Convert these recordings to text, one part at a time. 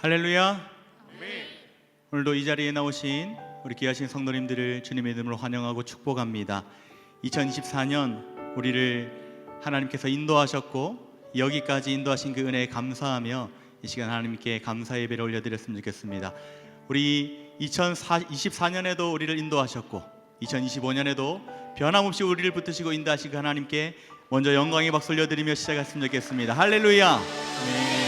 할렐루야. 오늘도 이 자리에 나오신 우리 귀하신 성도님들을 주님의 이름으로 환영하고 축복합니다. 2024년 우리를 하나님께서 인도하셨고 여기까지 인도하신 그 은혜에 감사하며 이 시간 하나님께 감사 예배를 올려드렸으면 좋겠습니다. 우리 2024년에도 우리를 인도하셨고 2025년에도 변함없이 우리를 붙드시고 인도하신 그 하나님께 먼저 영광의 박수 올려드리며 시작했으면 좋겠습니다. 할렐루야. 네.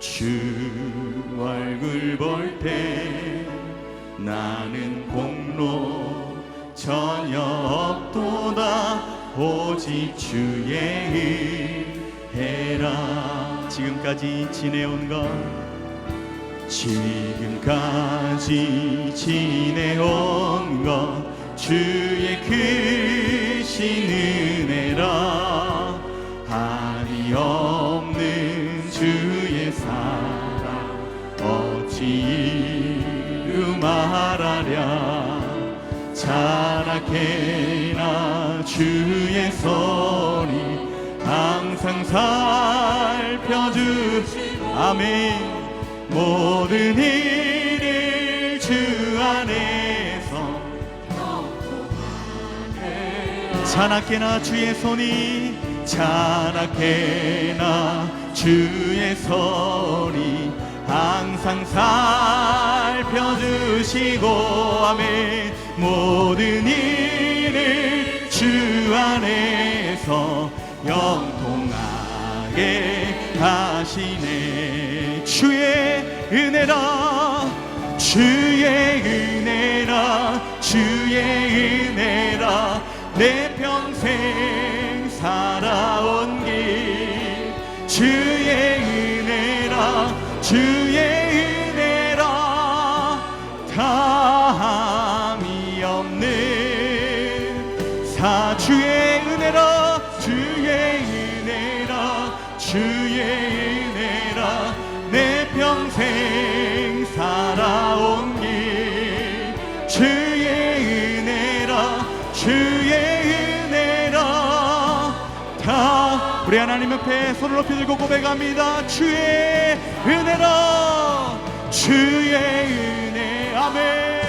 후주 얼굴 볼 때 나는 공로 전혀 없도다. 오직 주의 은혜라. 지금까지 지내온 것 지금까지 지내온 것 주의 크신 은 자라게나 주의 손이 항상 살펴주시. 아멘. 모든 일을 주 안에서 자나깨나 주의 손이 자나깨나 주의 손이 항상 살펴주시고. 아멘 모든 일을 주 안에서 영통하게 하시네. 주의 은혜라 주의 은혜라 주의 은혜라. 내 평생 살아온 앞에 손을 높이 들고 고백합니다. 주의 은혜라. 주의 은혜. 아멘.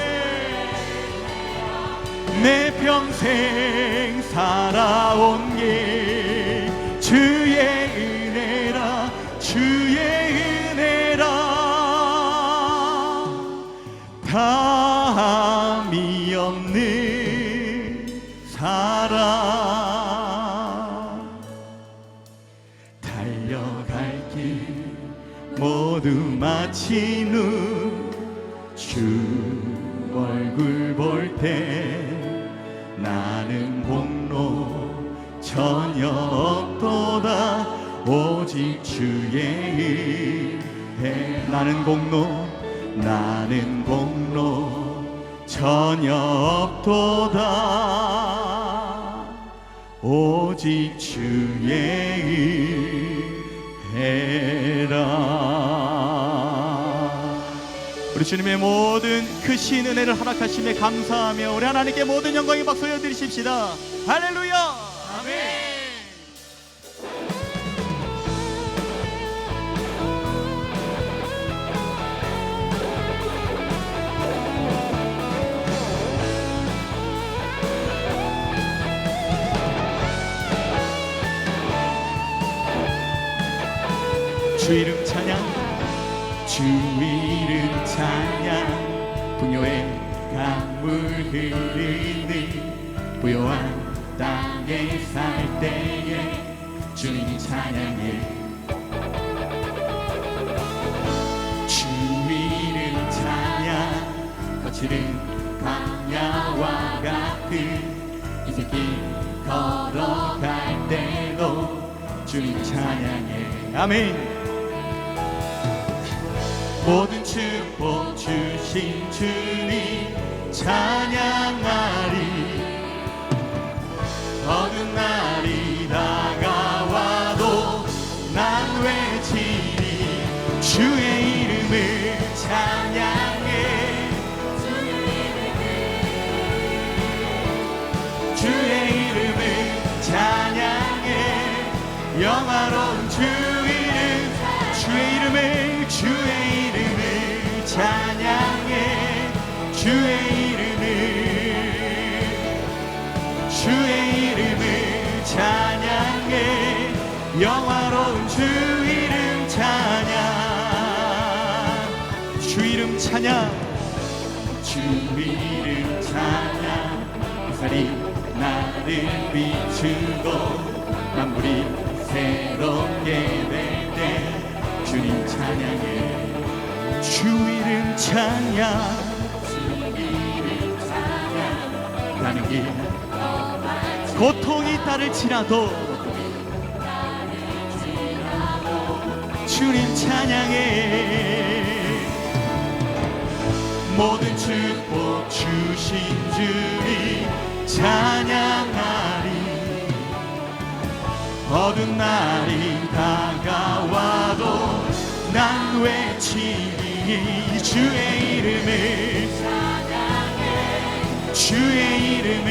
내 평생 살아온 길 주의 주의 은혜 나는 공로 나는 공로. 전혀 없도다. 오직 주의 은혜라. 우리 주님의 모든 크신 은혜를 허락하심에 감사하며 우리 하나님께 모든 영광의 박수 올려드리십시다. 할렐루야 주 이름 찬양. 주 이름 찬양. 풍요의 강물 흐르는 부요한 땅에 살 때에 주님 찬양해 주 이름 찬양. 거칠은 광야와 같은 이 새끼 걸어갈 때도 주님 찬양해 아멘 모든 축복 주신 주님 찬양하리 어느 날이 다가와도 난 외치리. 주의 이름을 찬양해. 주의 이름을 찬양해. 영화로 주 이름 찬양. 주 이름 찬양. 주 이름 찬양. 햇살이 나를 비추고 만물이 새롭게 될 때 주님 찬양해. 주 이름 찬양. 가는 길 고통이 따를 지라도 주님 찬양해. 모든 축복 주신 주님 찬양하리. 어두운 날이 다가와도 난 외치리 주의 이름을 주의 이름을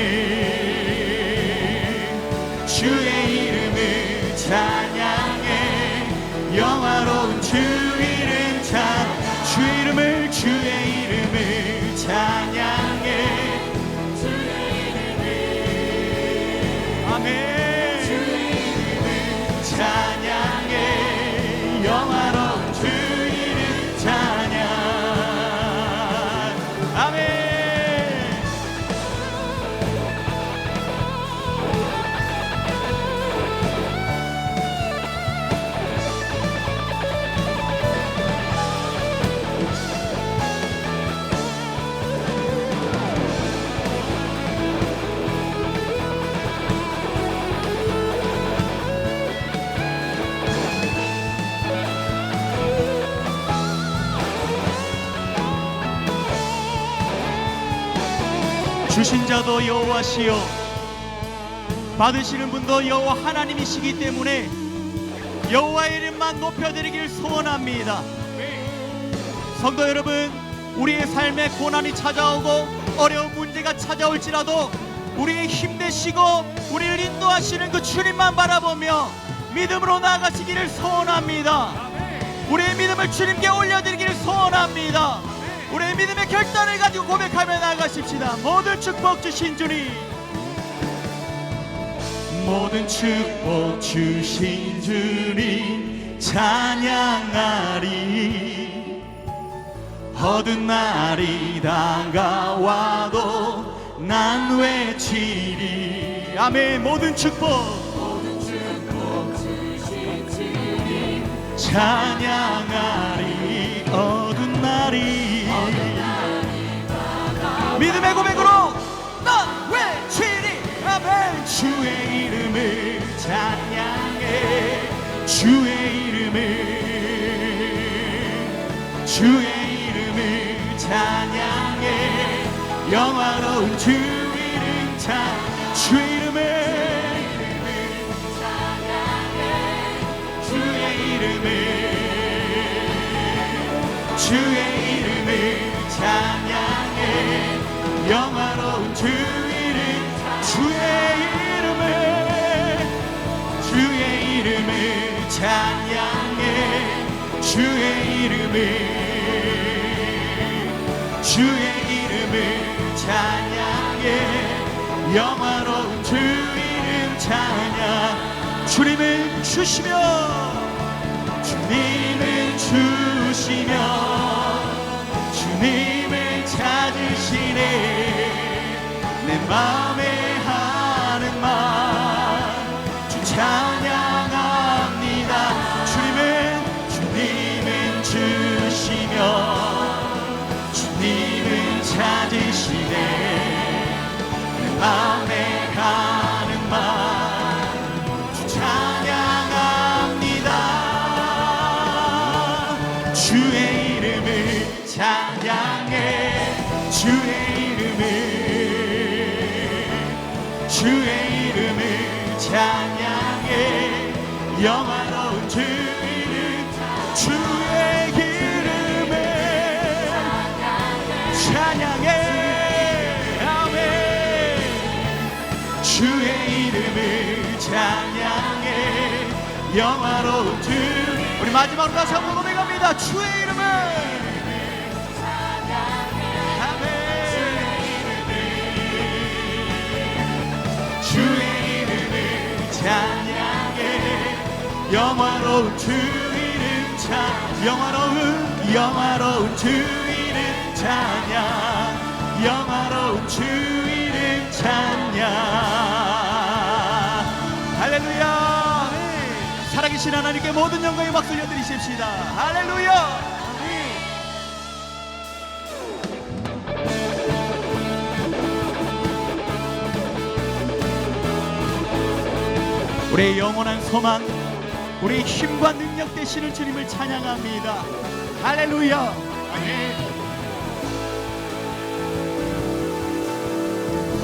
주의 이름을 찬양 여호와시요 받으시는 분도 여호와 하나님이시기 때문에 여호와의 이름만 높여드리길 소원합니다. 성도 여러분, 우리의 삶에 고난이 찾아오고 어려운 문제가 찾아올지라도 우리의 힘내시고 우리를 인도하시는 그 주님만 바라보며 믿음으로 나아가시기를 소원합니다. 우리의 믿음을 주님께 올려드리기를 소원합니다. 우리의 믿음의 결단을 가지고 고백하며 나아가십시다. 모든 축복 주신 주님. 모든 축복 주신 주님 찬양하리. 어두운 날이 다가와도 난 외치리. 아멘. 모든 축복. 찬양하 주의 이름을 주의 이름을 찬양해. 영화로운 주 이름 찬 주의 이름을 주의 이름을 주의 이름을 찬양해. 영화로운 주 이름 주의 이름을 주의 이름을 찬양해. 주의 이름을 주의 이름을 찬양해. 영화로운 주 이름 찬양. 주님을 주시며 주님을 주시며 주님을 찾으시네. 내 마음 주의 이름을 찬양해. 주의 이름을 주의 이름을 찬양해. 영화로운 주 이름 이름을 찬양해. 주의 이름을 찬양해. 영화로운 주 우리 마지막으로 다시 한번 고백합니다. 주의 이름을. 아멘. 주의 이름을 찬양해. 영화로운 주 이름 찬 영화로운 영화로운 주 이름 찬양. 영화로운 주 살아계신 하나님께 모든 영광의 박수 올려드리십시다 할렐루야 우리의 영원한 소망, 우리의 힘과 능력 되시는 주님을 찬양합니다. 할렐루야. 아멘.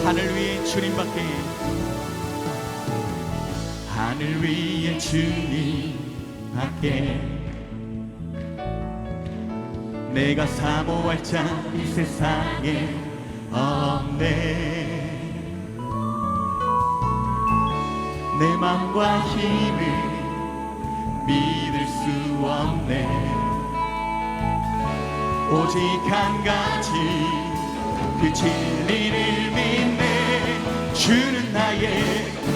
하늘 위에 주님밖에 하늘 위에 주님 밖에. 내가 사모할 자이 세상에 없네. 내 맘과 힘을 믿을 수 없네. 오직 한 가지 그 진리를 믿네. 주는 나의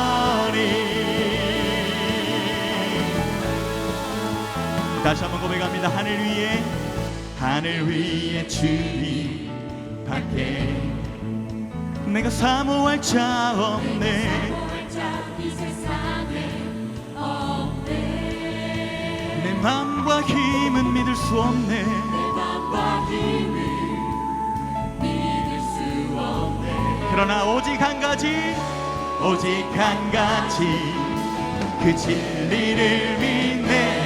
다시 한번 고백합니다. 하늘 위에 하늘 위에 주님 밖에. 내가 사모할 자 없네. 내 맘과 힘은 믿을 수 없네. 그러나 오직 한 가지 오직 한 가지. 그 진리를 믿네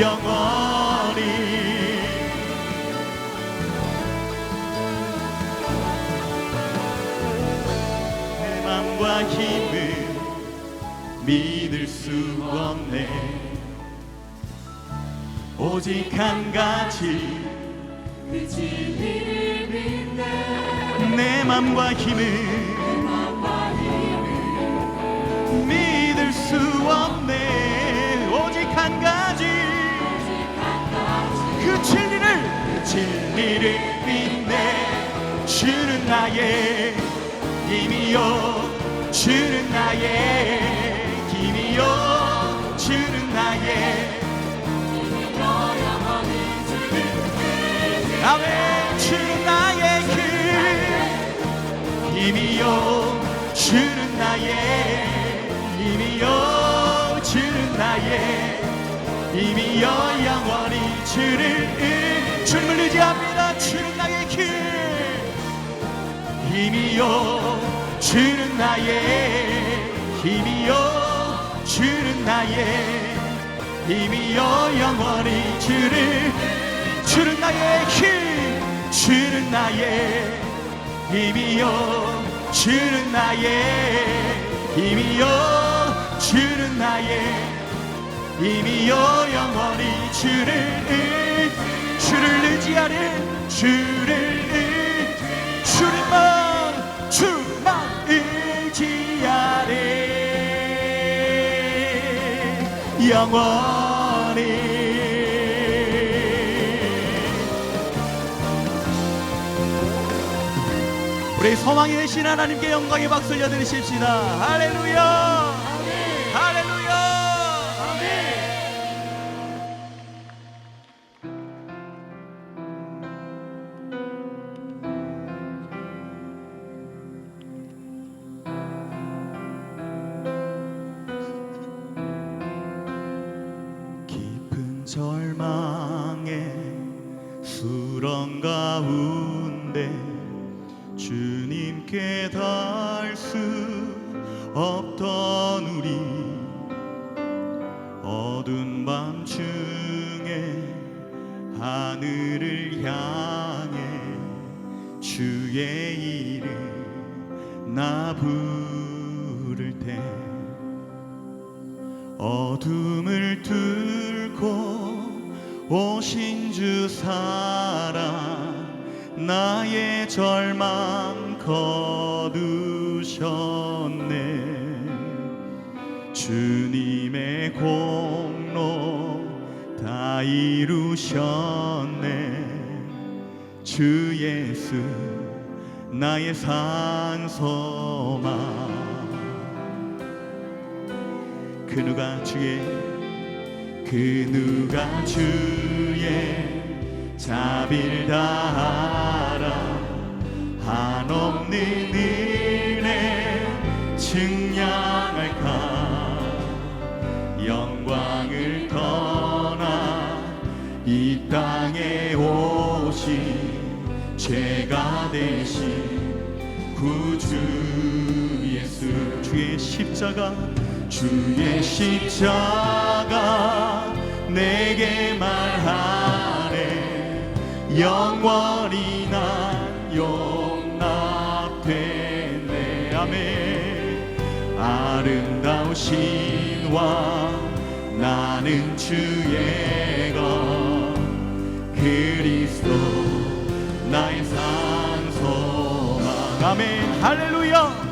영원히. 내 맘과 힘을 믿을 수 없네. 오직 한 가지. 그 진리를 믿네. 내 맘과 힘을 믿을 수 없네. 오직 한 가지 진리를 믿네 주는 나의 힘이요 주는 나의 힘이요 주는 나의 아멘. 주는 나의 그 힘이요 주는 나의 힘이요 주는 나의 힘이요 영원히 주를 의- 주님을 의지합니다. 주는 나의 그 힘이요 주는 나의 힘이요 주는 나의 힘이요 영원히 주를 주는 나의 힘 주는 나의 힘이요 주는 나의 힘이요 주는 나의 힘이요 영원히 주를 의- 주를 의지하는 주를 의- 주님만 주만 의지하네 영원히. 우리 소망이 되신 하나님께 영광의 박수를 여드리십시다. 할렐루야 할렐루야 어둠을 뚫고 오신 주 사랑 나의 절망 거두셨네. 주님의 공로 다 이루셨네. 주 예수 나의 산소망 그 누가 주의? 그 누가 주의? 자비를 다하라. 한없는 은혜 증량할까? 영광을 떠나 이 땅에 오신 죄가 되신 구주 예수. 주의 십자가 주의 십자가 내게 말하네. 영원히 난 용납됐네. 아멘. 아름다우신 왕 나는 주의 것. 그리스도 나의 산소망 아멘. 할렐루야.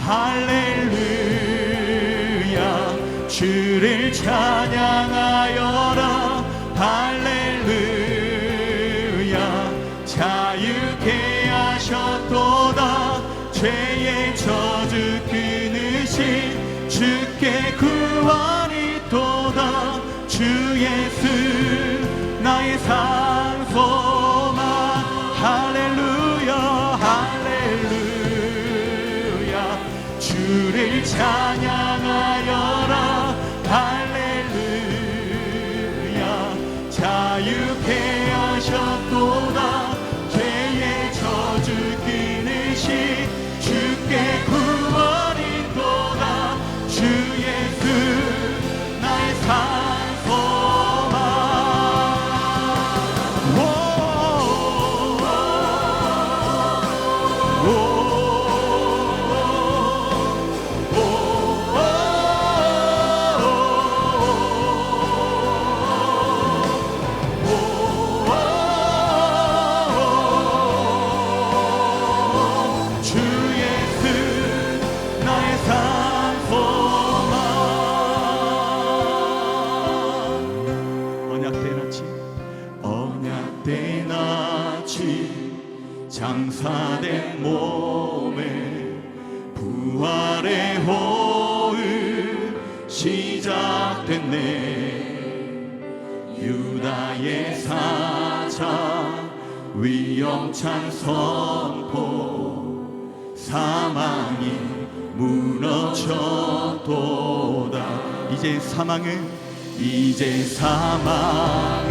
할렐루야 주를 찬양하여 감사 위험찬 선포 사망이 무너졌도다. 이제 사망은 이제 사망은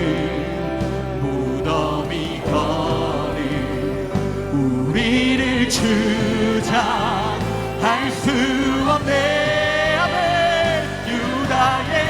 무덤이 거는 우리를 주장할 수 없네 아멘. 유다의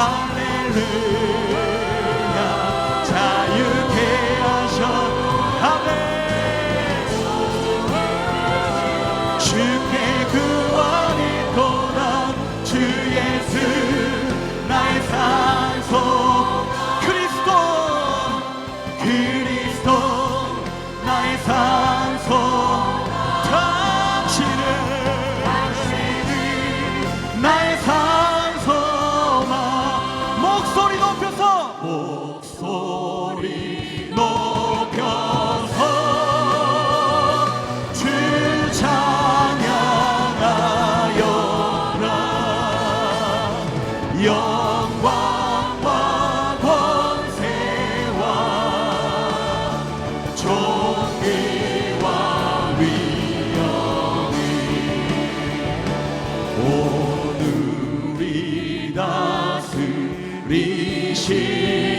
Hallelujah. ti.